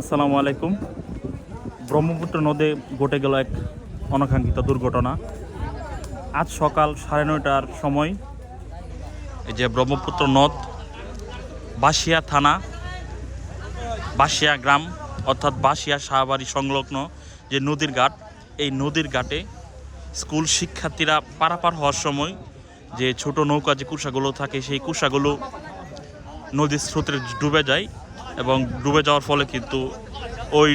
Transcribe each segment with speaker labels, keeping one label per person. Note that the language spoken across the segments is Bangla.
Speaker 1: আসসালামু আলাইকুম। ব্রহ্মপুত্র নদে ঘটে গেল এক অনাকাঙ্ক্ষিত দুর্ঘটনা। আজ সকাল সাড়ে নয়টার সময় এই যে ব্রহ্মপুত্র নদ বাসিয়া থানা বাসিয়া গ্রাম, অর্থাৎ বাসিয়া শাহবাড়ি সংলগ্ন যে নদীর ঘাট, এই নদীর ঘাটে স্কুল শিক্ষার্থীরা পারাপার হওয়ার সময় যে ছোট নৌকা যে কুষাগুলো থাকে, সেই কুষাগুলো নদীর স্রোতে ডুবে যায়। এবং ডুবে যাওয়ার ফলে কিন্তু ওই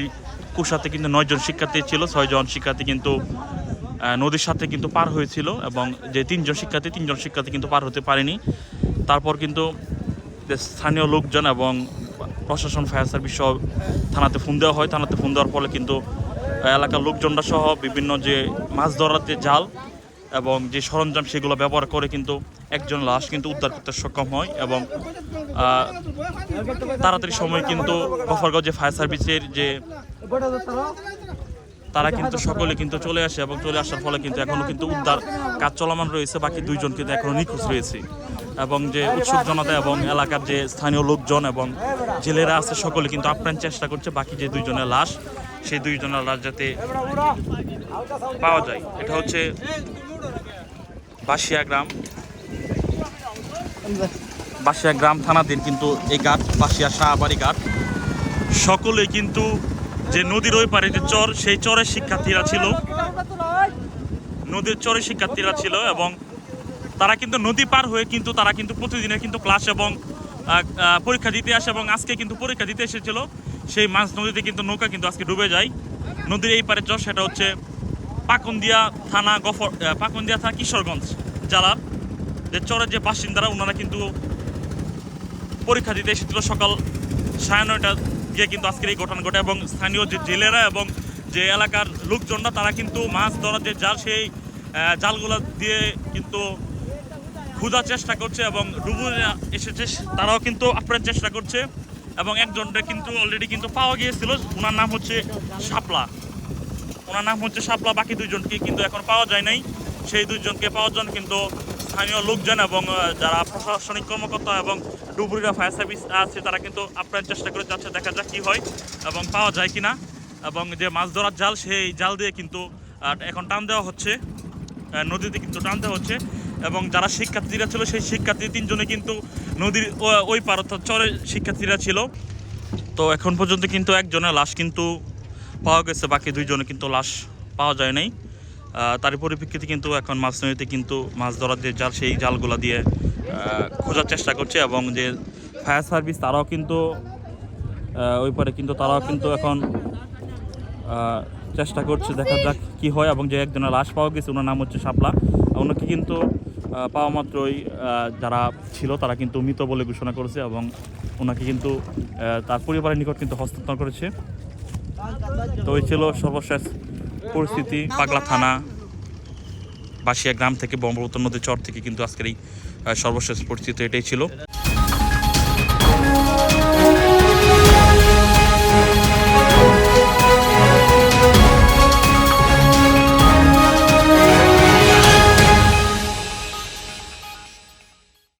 Speaker 1: কুষাতে কিন্তু নয়জন শিক্ষার্থী ছিল, ছয়জন শিক্ষার্থী কিন্তু নদীর সাথে কিন্তু পার হয়েছিল এবং যে তিনজন শিক্ষার্থী তিনজন শিক্ষার্থী কিন্তু পার হতে পারেনি। তারপর কিন্তু স্থানীয় লোকজন এবং প্রশাসন, ফায়ার সার্ভিস সহ থানাতে ফোন দেওয়া হয়। থানাতে ফোন দেওয়ার ফলে কিন্তু এলাকার লোকজনরা সহ বিভিন্ন যে মাছ ধরার যে জাল এবং যে সরঞ্জাম সেগুলো ব্যবহার করে কিন্তু একজন লাশ কিন্তু উদ্ধার করতে সক্ষম হয় এবং তাড়াতাড়ি সময় কিন্তু গফরগঞ্জে ফায়ার সার্ভিসের যে তারা কিন্তু সকলে কিন্তু চলে আসে এবং চলে আসার ফলে কিন্তু এখনও কিন্তু উদ্ধার কাজ চলমান রয়েছে। বাকি দুইজন কিন্তু এখনও নিখোঁজ রয়েছে। এবং যে উৎসুক জনতা এবং এলাকার যে স্থানীয় লোকজন এবং জেলেরা আছে, সকলে কিন্তু আপ্রাণ চেষ্টা করছে বাকি যে দুইজনের লাশ, সেই দুইজনের লাশ যাতে পাওয়া যায়। এটা হচ্ছে বাসিয়া গ্রাম। বাসিয়া গ্রাম থানাধীন কিন্তু এই ঘাট বাসিয়া শাহবাড়ি ঘাট। সকলে কিন্তু যে নদীর ওই পারে যে চর, সেই চরের শিক্ষার্থীরা ছিল। নদীর চরের শিক্ষার্থীরা ছিল এবং তারা কিন্তু নদী পার হয়ে কিন্তু তারা কিন্তু প্রতিদিনের কিন্তু ক্লাস এবং পরীক্ষা দিতে আসে এবং আজকে কিন্তু পরীক্ষা দিতে এসেছিল। সেই মাছ নদীতে কিন্তু নৌকা কিন্তু আজকে ডুবে যায়। নদীর এই পারে চর সেটা হচ্ছে পাকন্দিয়া থানা গফর পাকন্দিয়া থানা কিশোরগঞ্জ জেলার। যে চরের যে বাসিন্দারা ওনারা কিন্তু পরীক্ষা দিতে এসেছিল সকাল সাড়ে নয়টা গিয়ে কিন্তু আজকের এই ঘটনা ঘটে এবং স্থানীয় যে জেলেরা এবং যে এলাকার লোকজনরা, তারা কিন্তু মাছ ধরার যে জাল, সেই জালগুলো দিয়ে কিন্তু খোঁজার চেষ্টা করছে এবং ডুবুরে এসেছে, তারাও কিন্তু আপ্রাণ চেষ্টা করছে এবং একজনটা কিন্তু অলরেডি কিন্তু পাওয়া গিয়েছিল ওনার নাম হচ্ছে শাপলা। ওনার নাম হচ্ছে শাপলা, বাকি দুইজনকে কিন্তু এখন পাওয়া যায় নাই। সেই দুইজনকে পাওয়ার জন্য কিন্তু স্থানীয় লোকজন এবং যারা প্রশাসনিক কর্মকর্তা এবং ডুবুরিরা ফায়ার সার্ভিস আছে, তারা কিন্তু আপ্রাণ চেষ্টা করে যাচ্ছে, দেখা যাক কী হয় এবং পাওয়া যায় কিনা। এবং যে মাছ ধরার জাল, সেই জাল দিয়ে কিন্তু এখন টান দেওয়া হচ্ছে। নদীতে কিন্তু টান দেওয়া হচ্ছে। এবং যারা শিক্ষার্থীরা ছিল, সেই শিক্ষার্থী তিনজনে কিন্তু নদীর ওই পার অর্থাৎ চরের শিক্ষার্থীরা ছিল। তো এখন পর্যন্ত কিন্তু একজনের লাশ কিন্তু পাওয়া গেছে, বাকি দুইজনে কিন্তু লাশ পাওয়া যায় নাই। তারই পরিপ্রেক্ষিতে কিন্তু এখন মাছ নদীতে কিন্তু মাছ ধরার যে জাল, সেই জালগুলো দিয়ে খোঁজার চেষ্টা করছে এবং যে ফায়ার সার্ভিস তারাও কিন্তু ওই পারে কিন্তু তারাও কিন্তু এখন চেষ্টা করছে, দেখা যাক কি হয় এবং যে একজনের লাশ পাওয়া গেছে, ওনার নাম হচ্ছে শাপলা। ওনাকে কিন্তু পাওয়া মাত্রই যারা ছিল তারা কিন্তু মৃত বলে ঘোষণা করেছে এবং ওনাকে কিন্তু তার পরিবারের নিকট কিন্তু হস্তান্তর করেছে। তো ওই ছিল সর্বশেষ পরিস্থিতি, পাগলা থানা বাসিয়া গ্রাম থেকে ব্রহ্মপুত্র নদীর চর থেকে কিন্তু আজকের এই সর্বশেষ পরিস্থিতি এটাই ছিল।